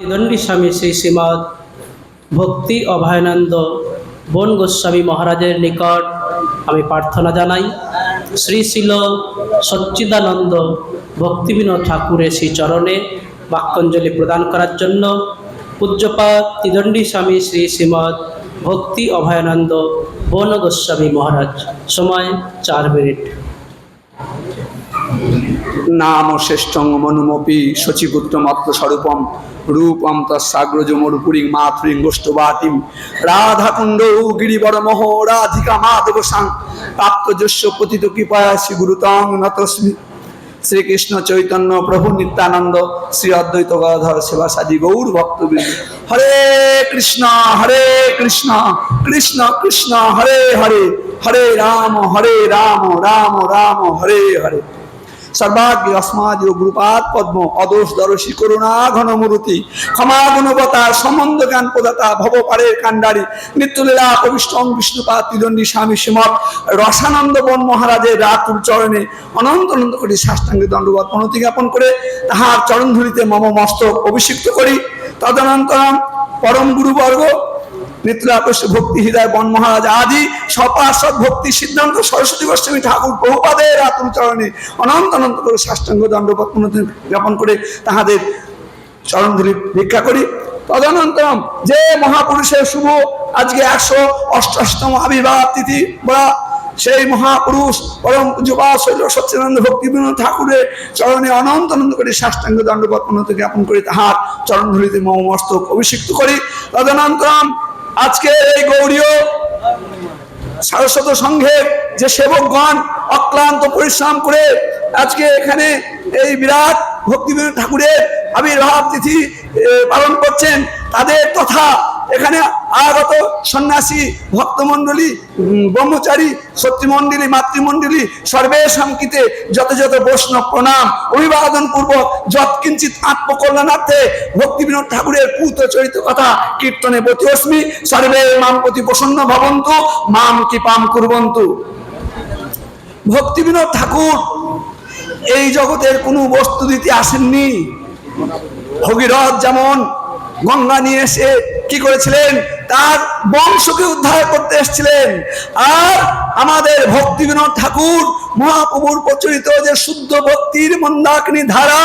দণ্ডী স্বামী শ্রী শ্রীমৎ ভক্তি অভয়ানন্দ বন গোস্বামী মহারাজের নিকট আমি প্রার্থনা জানাই। শ্রী শিল সচ্চিদানন্দ ভক্তিবিনোদ ঠাকুরের শ্রী চরণে বাক্যাঞ্জলি প্রদান করার জন্য পূজ্যপাত ত্রিদণ্ডী স্বামী শ্রী শ্রীমৎ ভক্তি অভয়ানন্দ বন গোস্বামী মহারাজ। সময় চার মিনিট। নাম শ্রেষ্ঠং মনুমপি শচিপুত্রমাত্র স্বরূপম রূপম তস্যাগ্রজমরুপুরী মাথুরিং গোষ্ঠবাটিম রাধাকুণ্ড গিরিবর মোহ রাধিকা মাধব সাং। প্রাপ্তযস্য পতিত কৃপায় শ্রী গুরুতং নতস্মি। শ্রীকৃষ্ণ চৈতন্য প্রভু নিত্যানন্দ শ্রী অদ্বৈত গদাধর সেবাসাদী গৌর ভক্তবৃন্দ। হরে কৃষ্ণ হরে কৃষ্ণ কৃষ্ণ কৃষ্ণ, হরে হরে। হরে রাম হরে রাম রাম রাম, হরে হরে। করুণা ক্ষমা সম্বন্ধ বিষ্ণুপাদ ত্রিদণ্ডী স্বামী রসানন্দ বন মহারাজের রাতুল চরণে অনন্ত অনন্ত কোটি সাষ্টাঙ্গে জ্ঞাপন করে তাহার চরণ ধরিতে মম মস্তক অভিষিক্ত করি। তদনন্তরম পরম গুরুবর্গ নিত্যলাকৃষ্ণ ভক্তি, হৃদয়, বন, মহারাজ আদি সপার্ষদ ভক্তি, সিদ্ধান্ত, সরস্বতী গোস্বামী ঠাকুর বহুপাদের আতুল চরণে অনন্ত অনন্ত করে সাষ্টাঙ্গ দণ্ডপথ জ্ঞাপন করে তাহাদের চরণধুলি ভিক্ষা করি। তদনন্তরম যে মহাপুরুষের শুভ, আজকে একশো অষ্টাশতম আবির্ভাব তিথি বা সেই মহাপুরুষ পরম যুবা শৈল সচ্চিদানন্দ ভক্তি বিনোদ ঠাকুরের চরণে অনন্ত অনন্ত করে সাষ্টাঙ্গ দণ্ডপথ জ্ঞাপন করে তাহার চরণ ধরিতে মম মস্তক অভিষিক্ত করি। তদনন্তরম আজকে এই গৌরীয় সারস্বত সংঘের যে সেবকগণ অক্লান্ত পরিশ্রম করে আজকে এখানে এই বিরাট ভক্তিবিনোদ ঠাকুরের আবির্ভাব তিথি পালন করছেন, তাদের তথা এখানে আগত সন্ন্যাসী ভক্তমণ্ডলী উম, ব্রহ্মচারী সত্যিমণ্ডলী মাতৃমণ্ডলী যত যত বৈষ্ণব প্রণাম অভিবাদন পূর্বক যৎকিঞ্চিত আত্মকল্যাণার্থে ভক্তিবিনোদ ঠাকুরের পুত চরিত কথা কীর্তনে বতিস্মি সর্বে মাম প্রতি প্রসন্ন ভবন্তু মাম কি পাম কুরবন্তু। ভক্তিবিনোদ ঠাকুর এই জগতের কোনো বস্তু দিতে আসেননি। ভগীরথ যেমন গঙ্গা নিয়ে এসে কি করেছিলেন? তার বংশকে উদ্ধার করতে এসেছিলেন। আর আমাদের ভক্তি বিনোদ ঠাকুর, মহাপ্রভুর প্রচলিত যে শুদ্ধ ভক্তির মন্দাকিনী ধারা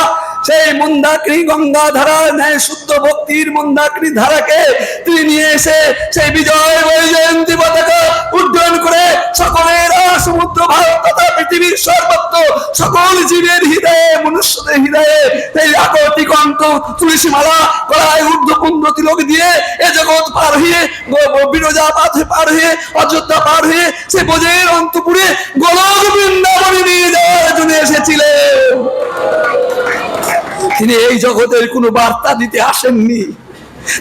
সেই মন্দাকিনী গঙ্গা ধারা ন্যায় শুদ্ধ ভক্তির মন্দাকিনী ধারাকে তিনি নিয়ে এসে সেই বিজয় বৈজয়ন্তী পতাকা উড্ডয়ন করে সকলের সমুদ্র ভারত তথা পৃথিবীর সর্বত্র সকল জীবের হৃদয়ে, মনুষ্যদের হৃদয়ে এই আকর্তিকন্ত তুলসী মালা গলায় ঊর্ধ্ব কুন্দ তিলক দিয়ে এ জগৎ পার হয়ে বিরজা পার হয়ে, অযোধ্যা পার হয়ে, সে বোঝের অন্তপুরে গোলক তিনি এই জগতের কোনো বার্তা দিতে আসেননি।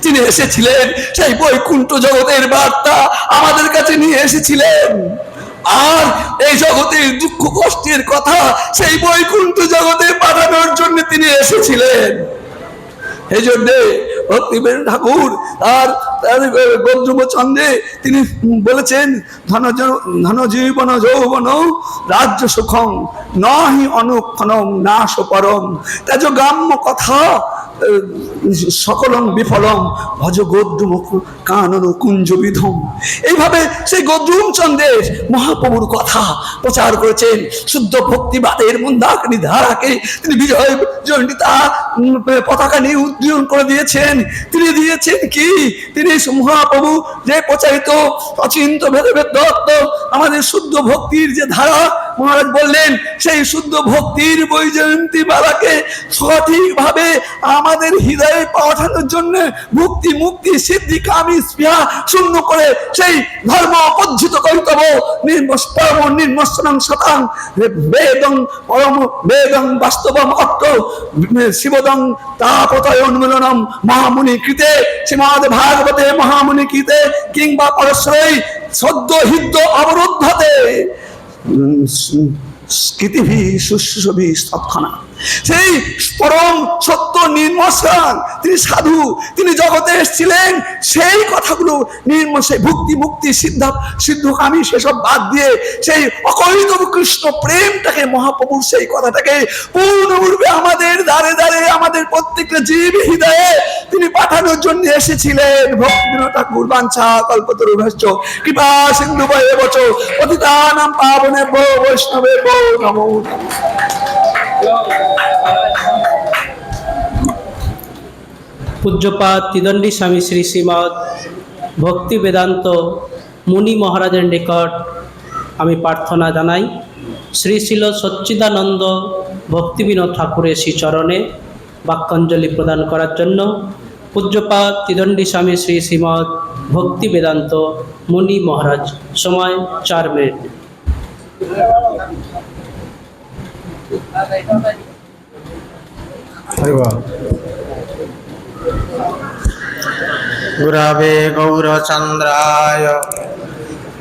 তিনি এসেছিলেন সেই বৈকুণ্ঠ জগতের বার্তা আমাদের কাছে নিয়ে এসেছিলেন। আর এই জগতের দুঃখ কষ্টের কথা সেই বৈকুণ্ঠ জগতে পাঠানোর জন্য তিনি এসেছিলেন। এই জন্যে ভক্তিবেন ঠাকুর আর তার ছন্দে তিনি বলেছেন, ধন ধন জীবন যৌবন রাজ্য সুখম নহি অনুক্ষণম নাশ পরম। তেজ গ্রাম্য কথা আহ, সকলম বিফলম ভজ গদ্রুম কানন কুঞ্জ বিধম এইভাবে সেই গদ্রুম চন্দ্রের মহাপ্রভুর কথা প্রচার করেছেন। শুদ্ধ ভক্তিবাদের মন্দাকিনী ধারাকে তিনি বিজয় জয়ন্তিতা পতাকা নিয়ে উজ্জীবন করে দিয়েছেন। তিনি দিয়েছেন কি? তিনি মহাপ্রভু যে প্রচারিত অচিন্ত ভেদভেদ দত্ত আমাদের শুদ্ধ ভক্তির যে ধারা মহারাজ বললেন, সেই শুদ্ধ ভক্তির বৈজয়ন্তী মালাকে সঠিকভাবে আমাদের হৃদয়ে পাঠানোর জন্য মুক্তি মুক্তি, সিদ্ধি, কামি, স্পৃহা শূন্য করে সেই ধর্ম পজ্জিত করিতব পরম নির্মসনং শতাং। বেদং পরম, বেদং বাস্তবম অর্থ শিবদং তাপতয় উন্মিলনম মহামুনি কৃতে। শ্রীমদ ভাগবতে মহামুনি কৃতে। কিংবা পরশ্রয় সদ্য হৃদ্য অবরুদ্ধতে। কৃতিভি শুশ্রুষভি তৎক্ষণা সেই পরম সত্য নির্মসান তিনি সাধু, তিনি জগতে এসেছিলেন, সেই কথাগুলো নির্ম সেই ভক্তি, মুক্তি সিদ্ধা সিদ্ধকামী, সেসব বাদ দিয়ে সেই অকলিত কৃষ্ণ প্রেমটাকে, মহাপ্রভুর সেই কথাটাকে পূর্ণরূপে আমাদের দ্বারে দ্বারে, আমাদের প্রত্যেকটা জীব হৃদয়ে তিনি পাঠানোর জন্য এসেছিলেন ভক্তি ঠাকুর বাঞ্ছা কল্পতরু ভাষ্য কৃপা সিন্ধু বয়ে বচ, পতিতানাম পাবনে বো বৈষ্ণবে বো নমো নমঃ। পূজ্যপাত তিদণ্ডী স্বামী শ্রী শ্রীমৎ ভক্তি বেদান্ত মুনি মহারাজের নিকট আমি প্রার্থনা জানাই। শ্রী শিল সচ্চিদানন্দ ভক্তিবিনোদ ঠাকুরের শ্রীচরণে বাক্যাঞ্জলি প্রদান করার জন্য পূজ্যপাত তিদণ্ডী স্বামী শ্রী শ্রীমৎ ভক্তি বেদান্ত মুনি মহারাজ। সময় চার মিনিট। गुरवे गौरचन्द्राय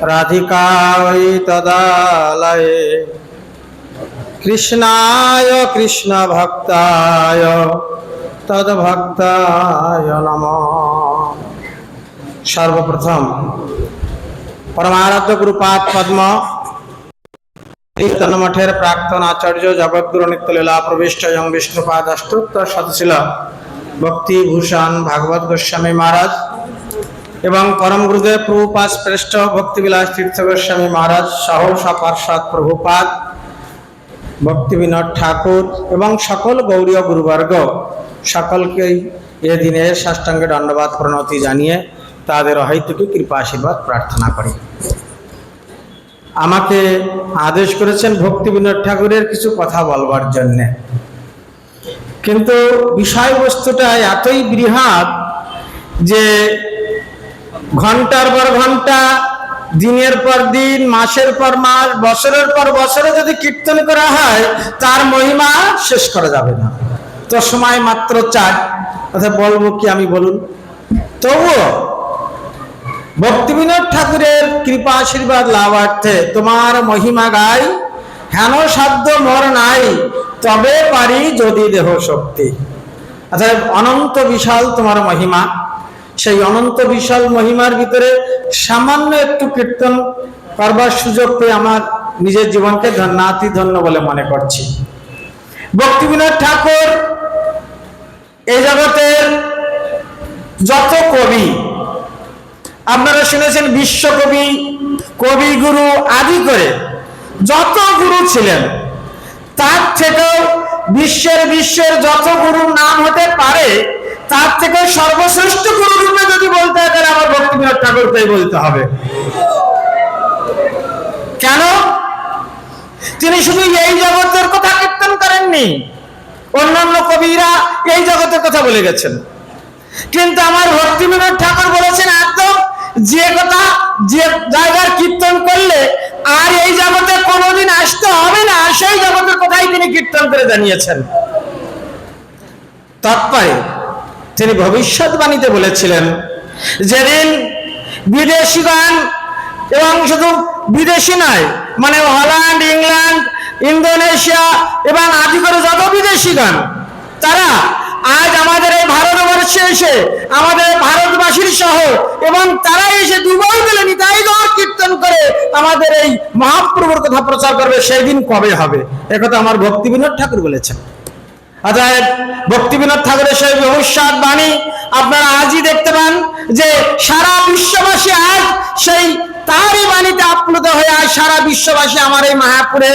राधिकायै तदालये कृष्णाय कृष्णभक्ताय तद्भक्ताय नमः সর্বপ্রথম পরমারাধ্য গুরুপাদ পদ্ম কীর্তন মঠের প্রাক্তন আচার্য জগৎগুরু নিত্যলীলা প্রবিষ্ট এবং বিষ্ণুপাদ অষ্টোত্তর সদশিল ভক্তিভূষণ ভাগবত গোস্বামী মহারাজ এবং পরম গুরুদেব প্রভুপাদ শ্রেষ্ঠ ভক্তিবিলাস তীর্থ গোস্বামী মহারাজ সহ সপার্ষদ প্রভুপাদ ভক্তি বিনোদ ঠাকুর এবং সকল গৌরীয় গুরুবর্গ সকলকেই এ দিনে সাষ্টাঙ্গে দণ্ডবাদ প্রণতি জানিয়ে তাদের অহৈতুকী কৃপা আশীর্বাদ প্রার্থনা করি। আমাকে আদেশ করেছেন ভক্তি বিনোদ ঠাকুরের কিছু কথা বলবার জন্যে। কিন্তু বিষয়বস্তুটা এতই বৃহৎ যে ঘণ্টার পর ঘণ্টা, দিনের পর দিন, মাসের পর মাস, বছরের পর বছরে যদি কীর্তন করা হয়, তার মহিমা শেষ করা যাবে না। তো সময় মাত্র চার। বলব কি আমি বলুন? তবুও ভক্তিবিনোদ ঠাকুরের কৃপা আশীর্বাদ লাভার্থে তোমার মহিমা গাই। হেন সাধ্য মর নাই, তবে পারি যদি দেহ শক্তি। অর্থাৎ অনন্ত বিশাল তোমার মহিমা। সেই অনন্ত বিশাল মহিমার ভিতরে সামান্য একটু কীর্তন করবার সুযোগ পেয়ে আমার নিজের জীবনকে ধন্যাতি ধন্য বলে মনে করছি। ভক্তিবিনোদ ঠাকুর, এই জগতের যত কবি আপনারা শুনেছেন বিশ্বকবি, কবিগুরু আদি করে যত গুরু ছিলেন, তার থেকেও বিশ্বের বিশ্বের যত গুরুর নাম হতে পারে, তার থেকে সর্বশ্রেষ্ঠ গুরু রূপে যদি বলতে হয়, তাহলে আমার ভক্তিবিনোদ ঠাকুরকেই বলতে হবে। কেন? তিনি শুধু এই জগতের কথা কীর্তন করেননি, অন্যান্য কবিরা এই জগতের কথা বলে গেছেন। কিন্তু আমার ভক্তিবিনোদ ঠাকুর বলেছেন যে কথা, যে জায়গার কীর্তন করলে আর এই জগতে কোনোদিন আসতে হবে না, সেই জগতের কথাই তিনি কীর্তন করে জানিয়েছেন? তাৎপরে তিনি ভবিষ্যৎবাণীতে বলেছিলেন যেদিন বিদেশি গান এবং শুধু বিদেশি নয় মানে হল্যান্ড, ইংল্যান্ড, ইন্দোনেশিয়া এবং আদি করে যত বিদেশি গান তারা আজ আমাদের এই ভারতবর্ষে এসে আমাদের ভারতবাসীর সহ এবং তারা এসে দুবাই মিলে নিতাই গৌর কীর্তন করে আমাদের এই মহাপ্রভুর কথা প্রচার করবে, সেই দিন কবে হবে? একথা আমার ভক্তি বিনোদ ঠাকুর বলেছেন। অর্থাৎ ভক্তি বিনোদ ঠাকুরের সেই ভবিষ্যৎ বাণী আপনারা আজই দেখতে পান যে সারা বিশ্ববাসী আজ সেই তারই আপ্লুত হয়ে আজ সারা বিশ্ববাসী আমার এই মায়াপুরে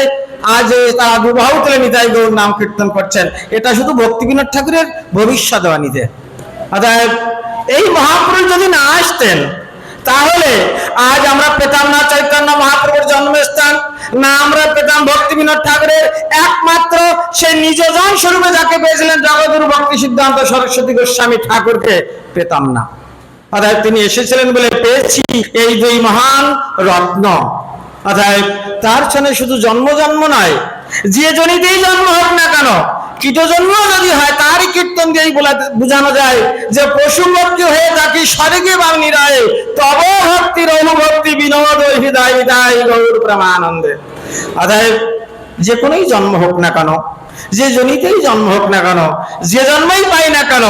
আজ তারা দুবাহু তুলে নিতাই গৌর নাম কীর্তন করছেন। এটা শুধু ভক্তি বিনোদ ঠাকুরের ভবিষ্যৎবাণীতে অর্থাৎ এই মহাপুরুষ যদি না আসতেন, তাহলে আজ আমরা পেতাম না চৈতন্য মহাপ্রভুর জন্মস্থান, না আমরা পেতাম ভক্তি বিনোদ ঠাকুরের একমাত্র সে নিজজন স্বরূপে যাকে পেয়েছিলেন জগৎগুরু ভক্তি সিদ্ধান্ত সরস্বতী গোস্বামী ঠাকুরকে পেতাম না। অর্থাৎ তিনি এসেছিলেন বলে পেয়েছি এই দুই মহান রত্ন। অর্থাৎ তার ছানে শুধু জন্ম জন্ম নয়, যে জনিতেই জন্ম হোক না কেন, কীট জন্ম যদি হয় তারই কীর্তন দিয়েই বলা- বোঝানো যায় যে পশু ভক্তি হয়ে থাকি স্বর্গে বা নিরায় তব ভক্তির অনুভক্তি বিনোদ হৃদয় হৃদয় গৌর প্রেমানন্দে। অর্থাৎ যে কোনোই জন্ম হোক না কেন যে জনিতেই জন্ম হোক না কেন, যে জন্মই পাই না কেন,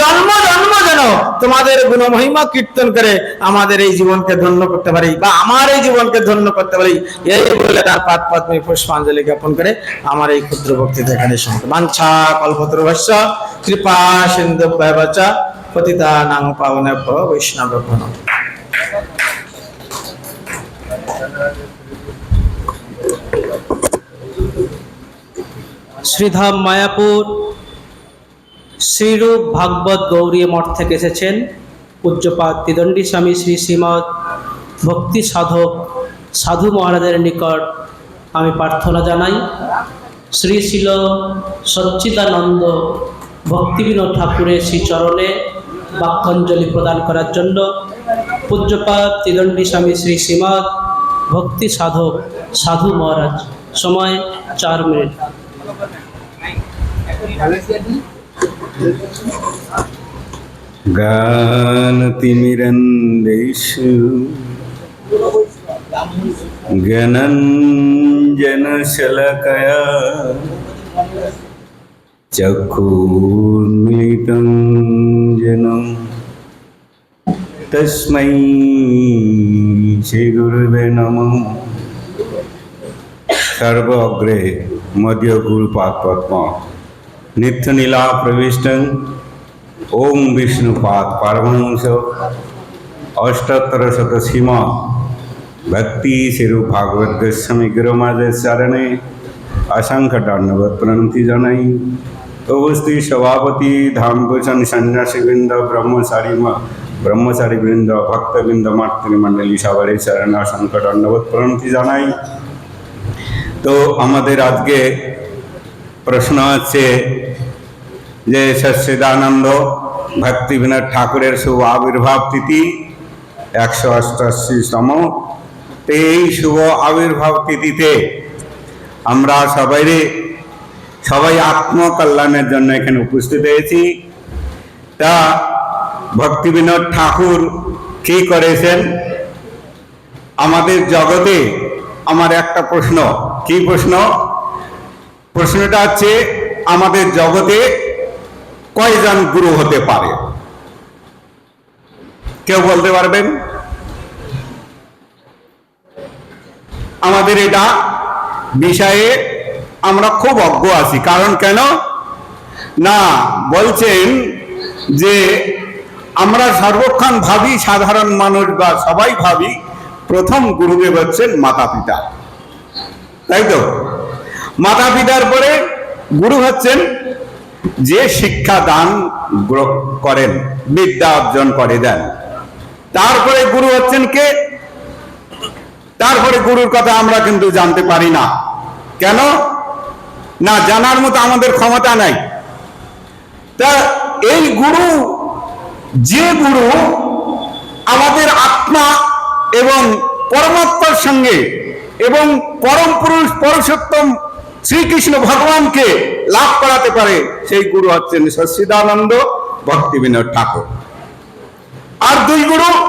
জন্ম জন্ম যেন তোমাদের গুণমহিমা কীর্তন করে আমাদের এই জীবনকে ধন্য করতে পারি বা আমার এই জীবনকে ধন্য করতে পারি। এই বলে তার পাত পদ্মে পুষ্পাঞ্জলি জ্ঞাপন করে আমার এই ক্ষুদ্র বক্তৃতা এখানে সমাপ্ত। বাঞ্ছা কল্পতরুভস্য কৃপা সিন্ধু ব্যবচা পতিতা নাং পাবনে বৈষ্ণব শ্রীধাম মায়াপুর, শ্রীরূপ ভাগবত গৌরী মঠ থেকে এসেছেন পূজ্যপাত তিদণ্ডী স্বামী শ্রী শ্রীমৎ ভক্তি সাধক সাধু মহারাজের নিকট আমি প্রার্থনা জানাই। শ্রী শিল সচ্চিদানন্দ ভক্তিবিনোদ ঠাকুরের শ্রীচরণে বাক্যাঞ্জলি প্রদান করার জন্য পূজ্যপাত তিদণ্ডী স্বামী শ্রী শ্রীমৎ ভক্তি সাধক সাধু মহারাজ। সময় চার মিনিট। गानतिमिरन्देषु ज्ञानञ्जनशलकया चक्षुर्मिलितं जनं तस्मै श्रीगुरुवे नमः सर्वग्रे મધ્ય ગુરુ પાત્માત્મા નિત્ય નીલા પ્રવિષ્ટં ઓમ વિષ્ણુ પાદ પારમહંસ અષ્ટતર શત સીમા ભક્તિ શિરુ ભાગવત ગસ્વામી ગૃહમાં ચરણે અસંખ્ય દંડવત પ્રણતિ જણાઈ ઉપસ્થિત સભાપતિ ધામભૂષણ સંન્યાસીવૃંદ બ્રહ્મચારીમાં બ્રહ્મચારીવૃંદ ભક્તવૃંદ માતૃમંડળી સવારે ચરણ અસંખ્ય દંડવત પ્રણતિ જણાઈ তো আমাদের আজকে প্রশ্ন আছে যে সচ্চিদানন্দ ভক্তি বিনোদ ঠাকুরের শুভ আবির্ভাব তিথি একশো অষ্টাশিতম তো এই শুভ আবির্ভাব তিথিতে আমরা সবাই সবাই আত্মকল্যাণের জন্য এখানে উপস্থিত হয়েছি। তা ভক্তি বিনোদ ঠাকুর কি করেছেন? আমাদের জগতে আমার একটা প্রশ্ন। কি প্রশ্ন? প্রশ্নটা হচ্ছে, আমাদের জগতে কয়জন গুরু হতে পারে? কেউ বলতে পারবেন? আমাদের এটা বিষয়ে আমরা খুব অজ্ঞ আছি। কারণ কেন? না, বলছেন যে আমরা সর্বক্ষণ ভাবি সাধারণ মানুষ বা সবাই ভাবি প্রথম গুরুদেব হচ্ছেন মাতা পিতা তাই তো? মাতা পিতার পরে গুরু হচ্ছেন যে শিক্ষা দান করেন, বিদ্যা অর্জন করে দেন। তারপরে গুরু হচ্ছেন কে? তারপরে গুরুর কথা আমরা কিন্তু জানতে পারি না। কেন? না, জানার মতো আমাদের ক্ষমতা নাই। তা এই গুরু, যে গুরু আমাদের আত্মা এবং পরমাত্মার সঙ্গে এবং পরম পুরুষ পরশোত্তম শ্রীকৃষ্ণ ভগবানকে লাভ করাতে পারে সেই গুরু হচ্ছেন সচ্চিদানন্দ ভক্তি বিনোদ ঠাকুর। আর দুই গুরু?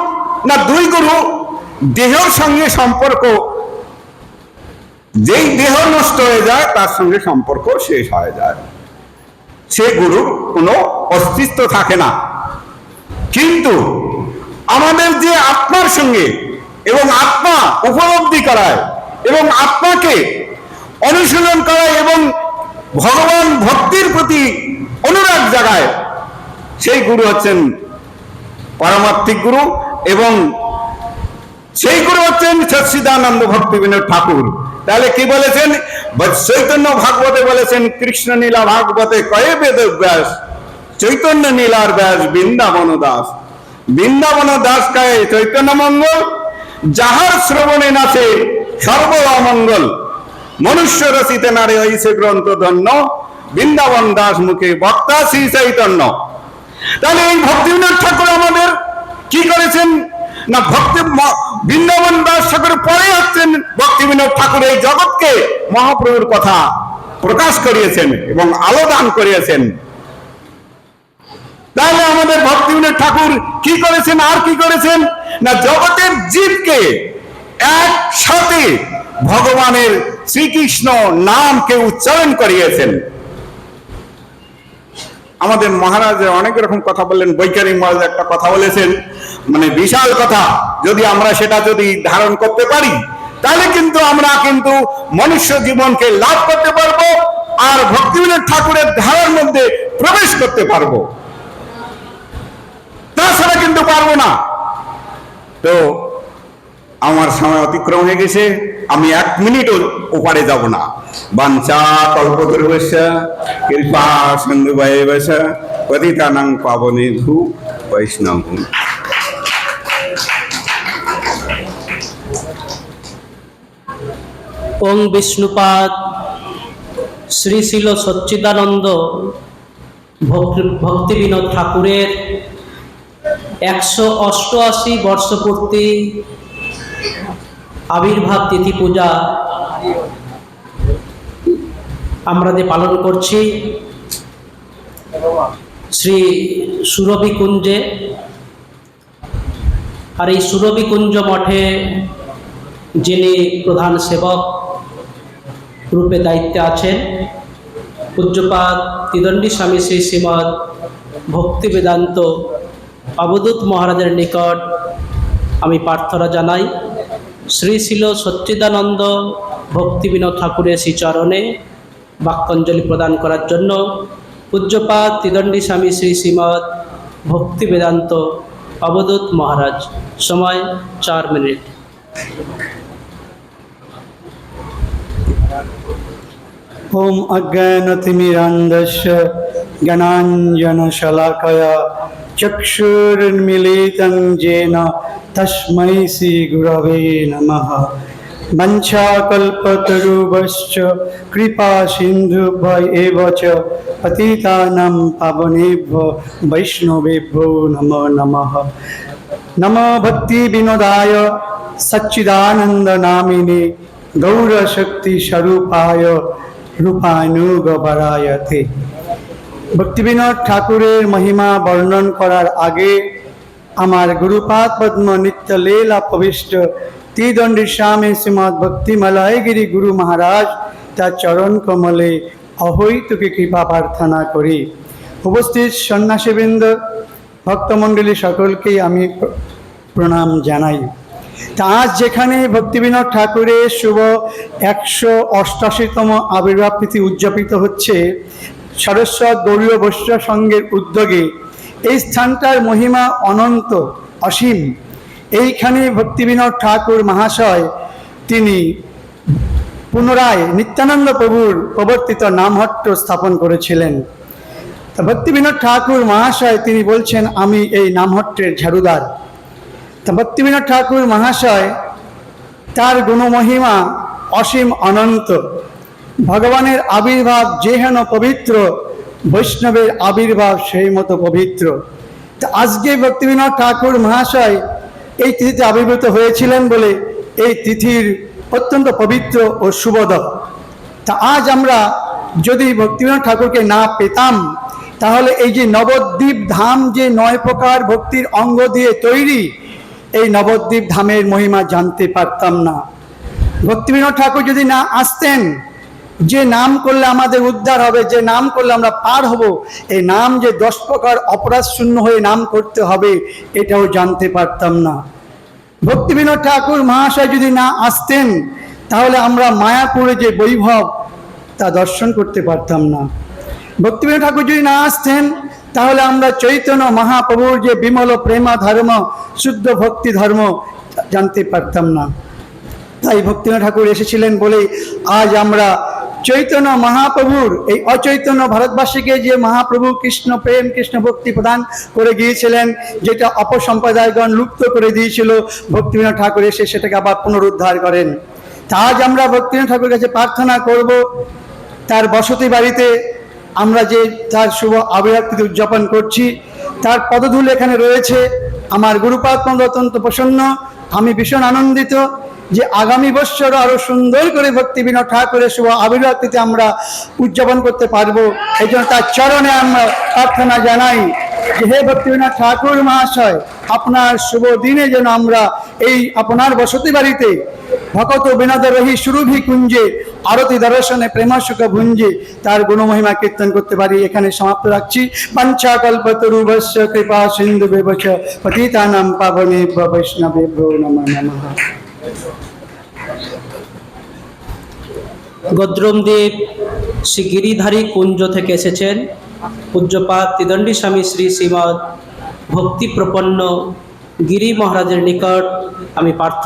না, দুই গুরু দেহের সঙ্গে সম্পর্ক। যেই দেহ নষ্ট হয়ে যায়, তার সঙ্গে সম্পর্ক শেষ হয়ে যায়। সে গুরুর কোনো অস্তিত্ব থাকে না। কিন্তু আমাদের যে আত্মার সঙ্গে এবং আত্মা উপলব্ধি করায়, এবং আত্মাকে অনুশীলন করায়, এবং ভগবান ভক্তির প্রতি অনুরাগ জাগায়। সেই গুরু হচ্ছেন পারমার্থিক গুরু এবং সেই গুরু হচ্ছেন সচ্চিদানন্দ ভক্তি বিনোদ ঠাকুর। তাহলে কি বলেছেন? চৈতন্য ভাগবতে বলেছেন, কৃষ্ণ নীলা ভাগবতে কয়ে বেদ ব্যাস, চৈতন্য নীলার ব্যাস বৃন্দাবন দাস। বৃন্দাবন দাস কায়ে চৈতন্য মঙ্গল যাহার শ্রবণে নাচে সর্ব অমঙ্গল। মনুষ্য রচিতে নারে হইছে গ্রন্থ ধন্য বৃন্দাবন দাস মুখে বক্তা শ্রী চৈতন্য। তাহলে এই ভক্তিবিনোদ ঠাকুর আমাদের কি করেছেন? না ভক্তি বৃন্দাবন দাস ঠাকুর পরে হচ্ছেন ভক্তিবিনোদ ঠাকুর এই জগৎকে মহাপ্রভুর কথা প্রকাশ করিয়েছেন এবং আলো দান করিয়েছেন। তাহলে আমাদের ভক্তিবিনোদ ঠাকুর কি করেছেন? আর কি করেছেন? না জগতের জীবকে একসাথে ভগবানের শ্রীকৃষ্ণ নামকে উচ্চারণ করিয়েছেন। আমাদের মহারাজ অনেক রকম কথা বললেন বৈজ্ঞানিক মহারাজ একটা কথা বলেছেন মানে বিশাল কথা, যদি আমরা সেটা যদি ধারণ করতে পারি, তাহলে কিন্তু আমরা কিন্তু মনুষ্য জীবনকে লাভ করতে পারব আর ভক্তিবিনোদ ঠাকুরের ধারার মধ্যে প্রবেশ করতে পারব। তাছাড়া কিন্তু পারব না। তো আমার সময় অতিক্রম হয়ে গেছে, আমি এক মিনিটও ওপারে যাব না। বাঞ্চা কল্পতরুবস্য কৃপা সিন্ধু বয়বশ পতিতানাং পাবনে ধু বৈষ্ণব। ওং বিষ্ণুপাদ শ্রী শিল সচ্চিদানন্দ, ভক্তি- ভক্তিবিনোদ ঠাকুরের একশো অষ্টআশি বর্ষপূর্তি আবির্ভাব তিথি পূজা আমরা যে পালন করছি, শ্রী সুরভি কুঞ্জে। আর এই সুরভি কুঞ্জ মঠে যিনি প্রধান সেবক রূপে দায়িত্বে আছেন, পূজ্যপাদ তিদণ্ডী স্বামী শ্রী শ্রীমৎ ভক্তি বেদান্ত অবদূত মহারাজের নিকট আমি প্রার্থনা জানাই। শ্রী ছিল সচ্চিদানন্দ ভক্তিবিনোদ ঠাকুরের শ্রীচরণে বাক্যাঞ্জলি প্রদান করার জন্য পূজ্যপাত ত্রিদণ্ডী স্বামী শ্রী শ্রীমদ ভক্তি বেদান্ত অবদূত মহারাজ, সময় চার মিনিট। ওম অজ্ঞানতিমিরান্ধস্য জ্ঞানাঞ্জন শলাকয়া चक्षुर्मीलितं येन श्री गुरव नम। वञ्चाकल्पतरुवश्च कृपासिन्धुभ्य एव च पतितानां पावनेभ्यो वैष्णवेभ्यो नमो नमः। नमो गौरशक्ति सच्चिदानन्दनामिने रूपानुगराय थे ভক্তিবিনোদ ঠাকুরের মহিমা বর্ণন করার আগে আমার গুরুপাদ পদ্ম নিত্য লীলা প্রবিষ্ট ত্রিদণ্ডী স্বামী শ্রীমৎ ভক্তিমলয়গিরি গুরু মহারাজ, তার চরণ কমলে অহৈতুকে কৃপা প্রার্থনা করি। উপস্থিত সন্ন্যাসীবৃন্দ, ভক্তমণ্ডলী সকলকেই আমি প্রণাম জানাই। তা আজ যেখানে ভক্তিবিনোদ ঠাকুরের শুভ একশো অষ্টাশিতম আবির্ভাব তিথি উদযাপিত হচ্ছে সরস্বত গৌরীয় বৈশ্য সংঘের উদ্যোগে এই স্থানটার মহিমা অনন্ত, অসীম। এইখানে ভক্তিবিনোদ ঠাকুর মহাশয়, তিনি পুনরায় নিত্যানন্দ প্রভুর প্রবর্তিত নামহট্ট স্থাপন করেছিলেন। ভক্তিবিনোদ ঠাকুর মহাশয়, তিনি বলছেন, আমি এই নামহট্টের ঝাড়ুদার। তা ভক্তিবিনোদ ঠাকুর মহাশয়, তার গুণমহিমা অসীম অনন্ত। ভগবানের আবির্ভাব যে হেন পবিত্র, বৈষ্ণবের আবির্ভাব সেই মতো পবিত্র। আজকে ভক্তিবিনোদ ঠাকুর মহাশয় এই তিথিতে আবির্ভূত হয়েছিলেন বলে এই তিথির অত্যন্ত পবিত্র ও শুভদ তা আজ আমরা যদি ভক্তিবিনোদ ঠাকুরকে না পেতাম, তাহলে এই যে নবদ্বীপ ধাম যে নয় প্রকার ভক্তির অঙ্গ দিয়ে তৈরি, এই নবদ্বীপ ধামের মহিমা জানতে পারতাম না। ভক্তিবিনোদ ঠাকুর যদি না আসতেন যে নাম করলে আমাদের উদ্ধার হবে, যে নাম করলে আমরা পার হব, এই নাম যে দশ প্রকার অপরাধ শূন্য হয়ে নাম করতে হবে, এটাও জানতে পারতাম না। ভক্তিবিনোদ ঠাকুর মহাশয় যদি না আসতেন, তাহলে আমরা মায়াপুরে যে বৈভব, তা দর্শন করতে পারতাম না। ভক্তিবিনোদ ঠাকুর যদি না আসতেন, তাহলে আমরা চৈতন্য মহাপ্রভুর যে বিমল প্রেমা ধর্ম, শুদ্ধ ভক্তি ধর্ম, জানতে পারতাম না। তাই ভক্তিনাথ ঠাকুর এসেছিলেন বলেই আজ আমরা চৈতন্য মহাপ্রভুর, এই অচৈতন্য ভারতবাসীকে যে মহাপ্রভু কৃষ্ণ প্রেম, কৃষ্ণ ভক্তি প্রদান করে গিয়েছিলেন, যেটা অপসম্প্রদায়গণ লুপ্ত করে দিয়েছিল, ভক্তিনাথ ঠাকুর এসে সেটাকে আবার পুনরুদ্ধার করেন। আজ আমরা ভক্তিনাথ ঠাকুরের কাছে প্রার্থনা করব, তার বসতি বাড়িতে আমরা যে তার শুভ আবির্ভাব উদযাপন করছি, তার পদধূল এখানে রয়েছে, আমার গুরুপাদ অত্যন্ত প্রসন্ন, আমি ভীষণ আনন্দিত যে আগামী বৎসর আরও সুন্দর করে ভক্তি বিনোদ ঠাকুরের শুভ আবির্ভাব তিথি আমরা উদযাপন করতে পারব। এই জন্য তার চরণে আমরা প্রার্থনা জানাই যে হে ভক্তিবিনোদ ঠাকুর মহাশয়, আপনার শুভ দিনে যেন আমরা এই আপনার বসতি বাড়িতে ভকত বিনোদ রহি সুরভি কুঞ্জে, আরতি দর্শনে প্রেমা সুখ ভুঞ্জি তার গুণমহিমা কীর্তন করতে পারি। এখানে সমাপ্ত রাখছি। পঞ্চাকল্পতরুভস্য কৃপা সিন্ধু বেবচ পতিতানাম পাবনে বৈষ্ণবে নমঃ নমঃ। গদ্রমদেব শ্রী গিরিধারী কুঞ্জ থেকে এসেছেন। পূজ্যপাত তিদণ্ডী স্বামী শ্রী শ্রীমদ ভক্তিপ্রপন্ন গিরি মহারাজের নিকট আমি প্রার্থনা